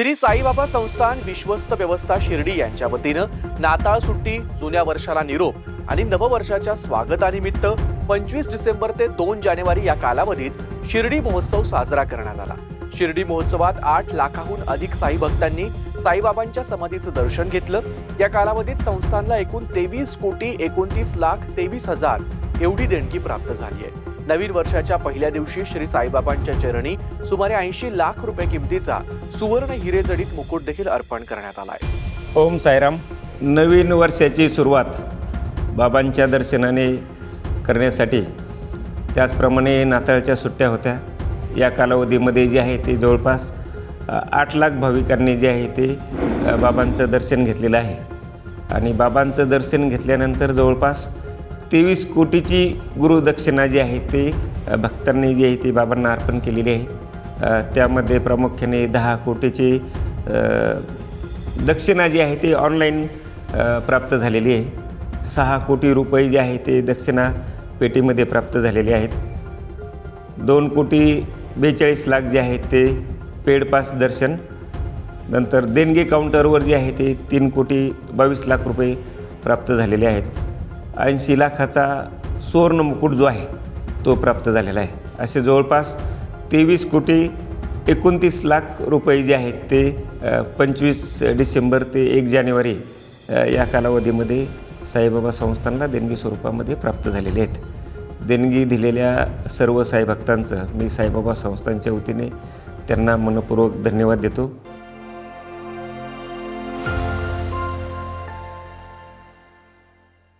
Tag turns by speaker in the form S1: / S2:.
S1: श्री साईबाबा संस्थान विश्वस्त व्यवस्था शिर्डी यांच्या वतीनं नाताळ सुट्टी जुन्या वर्षाला निरोप आणि नववर्षाच्या स्वागतानिमित्त पंचवीस डिसेंबर ते दोन जानेवारी या कालावधीत शिर्डी महोत्सव साजरा करण्यात आला. शिर्डी महोत्सवात आठ लाखाहून अधिक साई भक्तांनी साईबाबांच्या समाधीचं दर्शन घेतलं. या कालावधीत संस्थानला एकूण तेवीस कोटी एकोणतीस लाख तेवीस हजार एवढी देणगी प्राप्त झाली आहे. नवीन वर्षाच्या पहिल्या दिवशी श्री साईबाबांच्या चरणी सुमारे ऐंशी लाख रुपये किमतीचा सुवर्ण हिरे जडीत मुकुट देखील अर्पण करण्यात आलाय.
S2: ओम साईराम. नवीन वर्षाची सुरुवात बाबांच्या दर्शनाने करण्यासाठी. त्याचप्रमाणे नाताळच्या सुट्ट्या होत्या. या कालावधीमध्ये जे आहे ते जवळपास आठ लाख भाविकांनी जे आहे ते बाबांचं दर्शन घेतलेलं आहे. आणि बाबांचं दर्शन घेतल्यानंतर जवळपास तेवीस कोटीची गुरुदक्षिणा जी आहे ते भक्तांनी जी आहे ती बाबांना अर्पण केलेली आहे. त्यामध्ये प्रामुख्याने दहा कोटीची दक्षिणा जी आहे ती ऑनलाईन प्राप्त झालेली आहे. सहा कोटी रुपये जे आहे ते दक्षिणा पेटीमध्ये प्राप्त झालेले आहेत. दोन कोटी बेचाळीस लाख जे आहेत ते पेड पास दर्शन. नंतर देणगी काउंटरवर जे आहे ते तीन कोटी बावीस लाख रुपये प्राप्त झालेले आहेत. ऐंशी लाखाचा सुवर्ण मुकुट जो आहे तो प्राप्त झालेला आहे. असे जवळपास तेवीस कोटी एकोणतीस लाख रुपये जे आहेत ते पंचवीस डिसेंबर ते एक जानेवारी या कालावधीमध्ये साईबाबा संस्थानला देणगी स्वरूपामध्ये प्राप्त झालेले आहेत. देणगी दिलेल्या सर्व साईभक्तांचं मी साईबाबा संस्थांच्या वतीने त्यांना मनपूर्वक धन्यवाद देतो.